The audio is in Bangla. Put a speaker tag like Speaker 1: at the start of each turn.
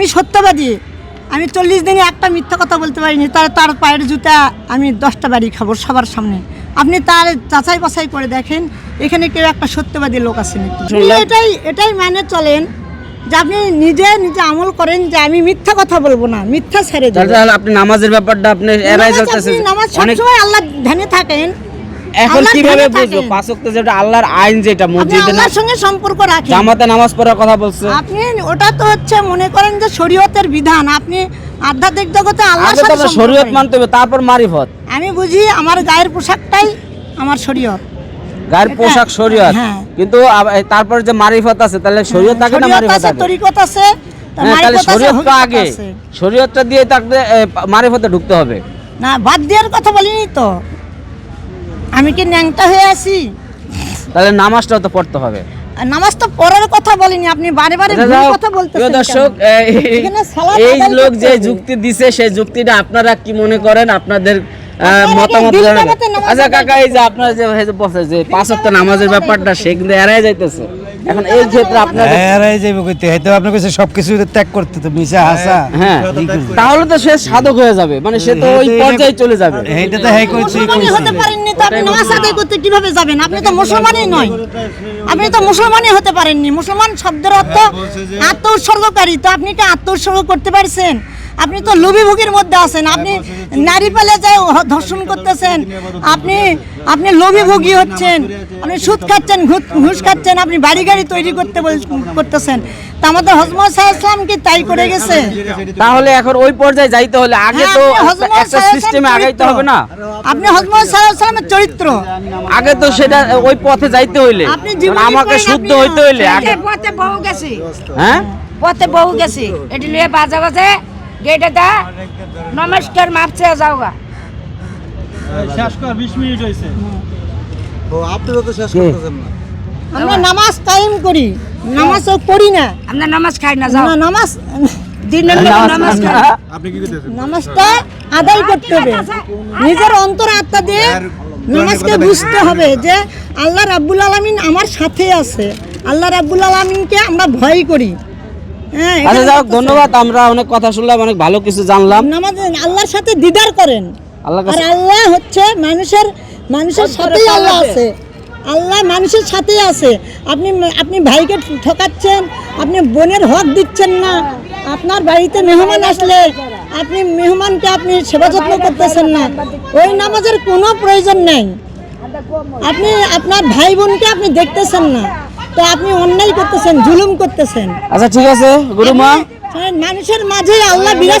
Speaker 1: আমি সত্যবাদী। আমি চল্লিশ দিনে একটা মিথ্যা কথা বলতে পারিনি তার তার পায়ের জুতা আমি দশটা বাড়ি খাব সবার সামনে। আপনি তার যাচাই বাছাই করে দেখেন এখানে কেউ একটা সত্যবাদী লোক আছে এটাই এটাই মানে চলেন যে আপনি নিজে নিজে আমল করেন যে আমি মিথ্যা কথা বলব না মিথ্যা ছেড়ে দেবো।
Speaker 2: আপনি নামাজের ব্যাপারটা আপনি
Speaker 1: নামাজ সবসময় আল্লাহ ধ্যানে থাকেন।
Speaker 2: এখন কীভাবে বুঝব?
Speaker 1: থাকেন।
Speaker 2: পাঁচ ওয়াক্ত যেটা আল্লাহর আইন যেটা মসজিদে
Speaker 1: আল্লাহর সঙ্গে সম্পর্ক
Speaker 2: জামাতে নামাজ পড়ার কথা বলছে।
Speaker 1: আপনি ওটা তো হচ্ছে মনে করেন যে শরীয়তের বিধান। আপনি আধ্যাত্মিক জগতে আল্লাহর সাথে
Speaker 2: শরীয়ত মানতে হবে তারপর মারিফত।
Speaker 1: আমি বুঝি আমার গায়ের পোশাকটাই আমার শরীয়ত।
Speaker 2: গায়ের পোশাক শরীয়ত।
Speaker 1: হ্যাঁ।
Speaker 2: কিন্তু তারপর যে মারিফত আছে তাহলে শরীয়ত থাকে না মারিফত
Speaker 1: আছে তরিকত আছে
Speaker 2: হ্যাঁ, তাহলে শরীয়ত আগে। শরীয়তটা দিয়ে এ, মারিফতে ঢুকতে হবে।
Speaker 1: না বাদ দেওয়ার কথা বলিনি তো। আমি কি ন্যাংটা হয়ে আছি?
Speaker 2: তাহলে নামাজটাও তো পড়তে হবে।
Speaker 1: আর নামাজ তো পড়ার কথা বলিনি আপনি বারে বারে
Speaker 2: আচ্ছা,
Speaker 1: কথা বলতেছেন
Speaker 2: দর্শক এই- লোক যে যুক্তি দিছে সেই যুক্তিটা আপনারা কি মনে করেন? আপনাদের মতামত আচ্ছা কাকা এই যে আপনার যে যে বলছে যে পাঁচ ওয়াক্ত নামাজের ব্যাপারটা সে কিন্তু এড়াই যাইতেছে। এখন এই ক্ষেত্রে আপনার
Speaker 3: হ্যাঁ এরাই কইতে। হয়তো আপনার কাছে সবকিছু ত্যাগ করতে তো মিশা হাসা।
Speaker 2: হ্যাঁ। তাহলে তো সে সাধক হয়ে যাবে। মানে সে তো ওই পর্যায়ে চলে যাবে।
Speaker 3: এইটা তো হ্যাঁ করছি
Speaker 1: মুসলমানই হতে পারেননি তো আপনি নামাজ আদায় করতে কীভাবে যাবেন? আপনি তো মুসলমানই নয়। আপনি তো মুসলমানই হতে পারেননি। মুসলমান শব্দের অর্থ আত্ম উৎসর্গকারী তো আপনি কি আত্ম উৎসর্গ করতে পারছেন? আপনি তো লোভী ভোগের মধ্যে আছেন আপনি নারী পেলে হ- ধর্ষণ করতেছেন আপনি আপনি লোভী ভোগী হচ্ছেন আপনি সুদ খাচ্ছেন ঘুষ- ঘুষ খাচ্ছেন আপনি বাড়ি গাড়ি তৈরি করতে করতেছেন। তা আমাদের হজমত সাহা কি তাই করে গেছে?
Speaker 2: তাহলে এখন ওই পর্যায়ে যাইতে হলে আগে
Speaker 1: হ্যাঁ,
Speaker 2: তো একটা- সিস্টেমে আগাইতে হবে না?
Speaker 1: আপনি হজমত চরিত্র।
Speaker 2: আগে তো সেটা ওই পথে যাইতে হইলে।
Speaker 1: আপনি
Speaker 2: আমাকে শুদ্ধ হইতে হইলে আগে।
Speaker 4: পথে বহু গেছি।
Speaker 2: হ্যাঁ?
Speaker 4: পথে বহু গেছি। এটি লিয়ে বাজে বাজে গেটে দা। নমস্কার মাপছে যাও গা
Speaker 5: শেষ কর বিশ মিনিট হয়েছে
Speaker 1: আমরা নামাজ কায়েম করি নামাজও করি না।
Speaker 4: আমরা নামাজ খাই না যাও।
Speaker 1: না, নামাজ
Speaker 4: দিনের নামাজ খাই না।
Speaker 1: নামাজটা আদায় করতে হবে। নিজের অন্তর আত্মা দিয়ে নামাজকে বুঝতে হবে যে আল্লাহ রাব্বুল আলামিন আমার সাথে আছে। আল্লাহ রাব্বুল আলামিনকে আমরা ভয় করি।
Speaker 2: আচ্ছা যাক ধন্যবাদ। আমরা অনেক কথা শুনলাম অনেক ভালো কিছু জানলাম।
Speaker 1: নামাজ আল্লাহর সাথে দিদার করেন। আর আল্লাহ হচ্ছে মানুষের মানুষের সাথেই আল্লাহ আছে। আল্লাহ মানুষের সাথেই আছে। আপনি আপনি ভাইকে ঠকাচ্ছেন আপনি বোনের হক দিচ্ছেন না। আপনার বাড়িতে মেহমান আসলে আপনি মেহমানকে আপনি সেবা যত্ন করতেছেন না। ওই নামাজের কোনো প্রয়োজন নেই। আপনি আপনার ভাই বোনকে আপনি দেখতেছেন না। তো আপনি অন্যায় করতেছেন জুলুম করতেছেন।
Speaker 2: আচ্ছা ঠিক আছে গুরুমা।
Speaker 1: মানুষের মাঝে আল্লাহ বিরাজ